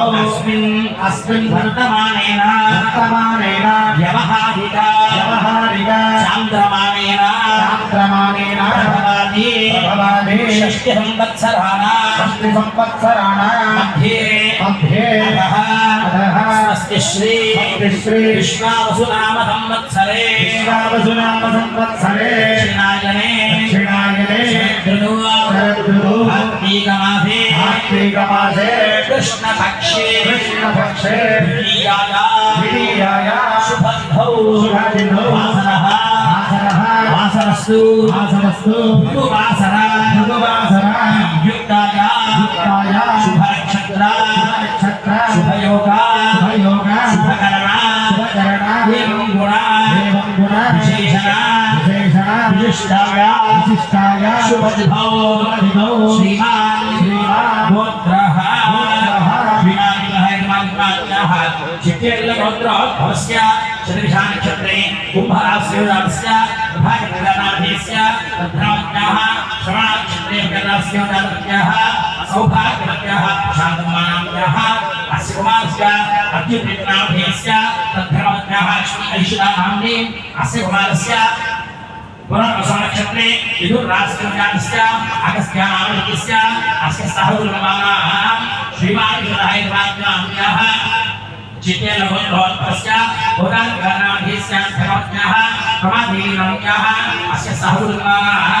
अस्मिन् अस्मिन् वर्तमानेन वर्तमानेन व्यवहारिक व्यवहारिक चान्द्रमानेन चान्द्रमानेन प्रभवादि प्रभवादि षष्टिसंवत्सराणाम् षष्टिसंवत्सराणाम् मध्ये मध्ये अधः अधः स्वस्ति श्री स्वस्तिश्री विश्वावसुनाम संवत्सरे विश्वावसुनाम संवत्सरे दक्षिणायने कार्तीकमासे कृष्णपक्षे कृष्णपक्षे द्वितीयाय शुभतिथौ शुभतिथौ वासरः वासरः वासरस्तु वासरस्तु ऋतुवासर ऋतुवासर युक्ताय युक्ताय शुभनक्षत्र नक्षत्र शुभयोग शुभयोग शुभकरण शुभकरण एवं गुण एवं गुण विशेषण विशेषण विशिष्टाय विशिष्टाय शुभतिथौ श्रीमान् चित्तेलगोत्र भवस्य चतुर्भ्यां नक्षत्रे कुम्भरास्योदास्य भागप्रदानाधीस्य रत्नाभ्याः श्रवणाक्षत्रे प्रदास्योदाभ्याः सौभाग्यभ्याः शान्तमानाभ्याः अस्य कुमारस्य अत्युत्पन्नाभ्यस्य तद्धर्मभ्याः ऐषुदानाम्ने अस्य कुमारस्य పునర్వసాక్షత్రే యజుర్రాష్ట్రజాతస్య అగస్త్యానామృతస్య అస్య సహోదరమానాః శ్రీమాన్ విరాయ రాజ్ఞాహ్యాః చితేన భోత్పస్య భూతాన్ గణాధీస్య ధర్మజ్ఞాః ప్రమాధీనామ్యాః అస్య సహోదరమానాః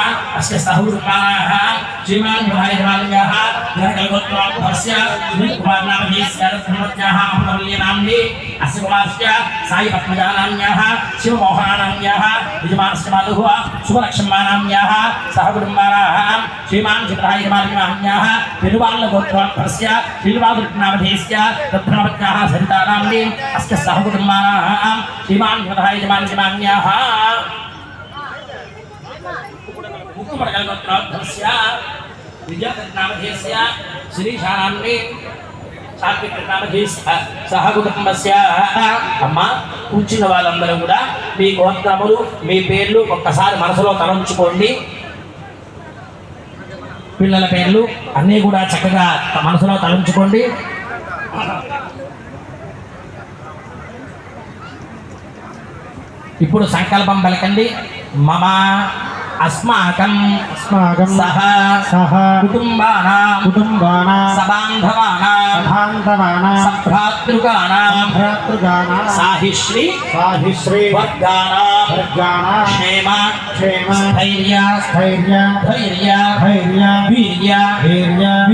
अस्य सहकुर्माः श्रीमान्युरायमान्याः जनकल्गोत्रोत्पस्य कुमारनामधेस्य ब्रह्मज्ञाः अमरल्यनाम्नि अस्य कुमारस्य साई पद्मजानाम्याः शिवमोहनानाम्याः यजमानस्य माधुः सुभलक्ष्मानाम्याः सहकुटुम्बानाः श्रीमान् चित्रायमान्याः तिरुवाल्लगोत्रोत्पस्य श्रीनिवासनामधेस्य तद्धर्मज्ञाः सरितानाम्नि अस्य सहकुटुम्बानाः श्रीमान् चित्रायमान्याः मुकुमडगोत्रोत्पस्य विजयनामधेस्य श्रीशानाम्नि సహ కుటుంబస్య అమ్మ కూర్చున్న వాళ్ళందరూ కూడా మీ గోత్రములు మీ పేర్లు ఒక్కసారి మనసులో తలంచుకోండి పిల్లల పేర్లు అన్నీ కూడా చక్కగా మనసులో తలంచుకోండి ఇప్పుడు సంకల్పం పలకండి మమ అస్మాకం అస్మాకం సహ సహ కుటుంబానాం కుటుంబానాం సబాంధవానాం సబాంధవానాం సభ్రాతృకానాం సభ్రాతృకానాం సాహిశ్రీ సాహిశ్రీ వర్గానాం सज्जाना क्षेमा क्षेम स्थैर्य स्थैर्य धैर्य। धैर्य। वीर्य। वीर्य।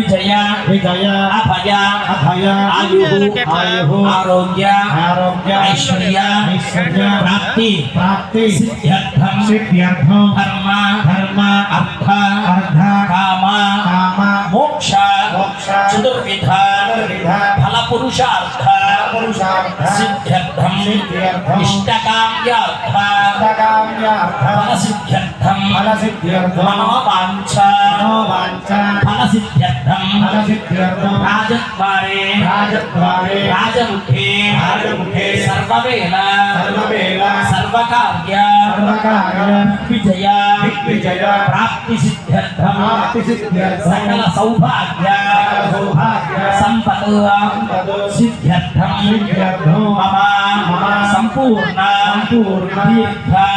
मोक्ष। मोक्ष। चतुर्विधा। फल सिद्ध्यर्थम फलसिद्ध्यर्थम मनोवांछा फलसिद्ध्यर्थम राजद्वारे राजद्वारे राजमुखे राजमुखे सर्ववेला सर्ववेला Bakar ya Bakar ya Wijaya Wijaya Prakti Siddhartha Prakti Siddhartha Sakala Saubhagya Saubhagya Sampatua Siddhartha Siddhartha Mama Mama Sampurna Sampurna Dirgha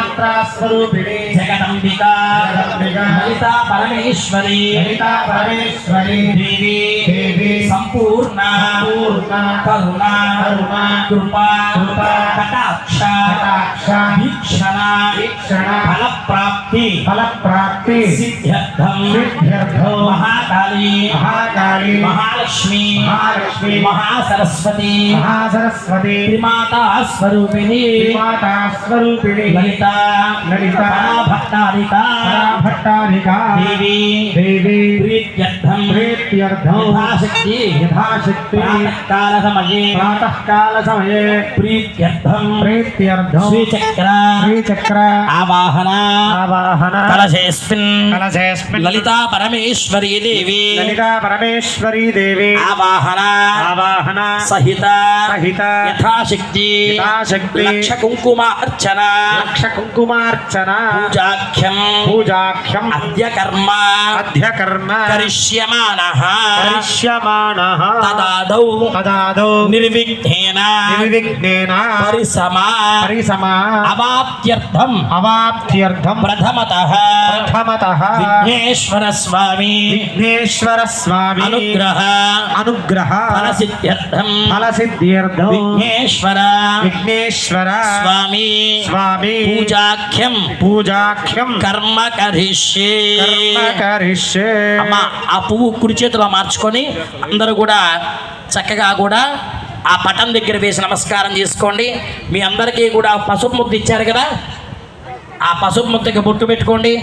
త్రిమాతా స్వరూపిణి జగదంబిక. జగదంబిక. లలిత పరమేశ్వరి. లలితా పరమేశ్వరి. దేవి पूर्णा पूर्णा कृपा कृपा कटाक्ष वीक्षणा वीक्षणा फल प्राप्ति फल प्राप्ति सिद्ध्यर्थम महाकाली महाकाली महालक्ष्मी महालक्ष्मी महासरस्वती महासरस्वती त्रिमाता स्वरूपिणी त्रिमाता स्वरूपिणी ललिता ललिता भट्टारिका भट्टारिका देवी देवी प्रीत्यर्थ यथाशक्ति। यथाशक्ति श्रीचक्र। श्रीचक्र। ललिता परमेश्वरी देवी ललिता परमेश्वरी देवी। आवाहना। आवाहना। सहित। सहित। यथाशक्ति। यथाशक्ति। लक्ष कुङ्कुम अर्चना लक्ष कुङ्कुमार्चना अर्चना पूजाख्यम। पूजाख्यम। कर्म अध्यकर्मा। करिष्यमानः। అద్య కర్మ అధ్య కర్మ కరిష్యమాణ కరిష్యమాణ తదాదౌ. తదాదో. నిర్విఘ్నేన. నిర్విఘ్నేన. పరిసమా. పరిసమా. అవాప్త్యర్థం. అవాప్త్యర్థం. ప్రథమత. ప్రథమత. విఘ్నేశ్వర స్వామి విఘ్నేశ్వర స్వామి అనుగ్రహ. అనుగ్రహ. ఫలసిద్ధ్యర్థం. ఫలసిద్ధ్యర్థం. విఘ్నేశ్వర. విఘ్నేశ్వర. స్వామి. స్వామి. పూజాఖ్యం. పూజాఖ్యం. కర్మ కరిష్యే. కర్మ కరిష్యే. అమ్మ ఆ పువ్వు కుడి చేతిలో మార్చుకొని అందరూ కూడా చక్కగా కూడా ఆ పటం దగ్గర వేసి నమస్కారం చేసుకోండి. మీ అందరికీ కూడా పసుపు ముద్ద ఇచ్చారు కదా? ఆ పసుపు ముద్దకి బొట్టు పెట్టుకోండి.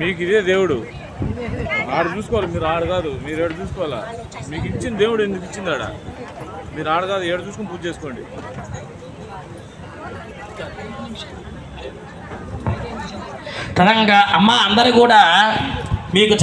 మీకు ఇదే దేవుడు. ఆడు చూసుకోవాలి మీరు ఆడు కాదు మీరు ఏడు చూసుకోవాలా? మీకు ఇచ్చిన దేవుడు ఎందుకు ఇచ్చింది ఆడ మీరు ఆడు కాదు ఏడు చూసుకొని పూజ చేసుకోండి. తనంగా అమ్మ అందరూ కూడా మీకు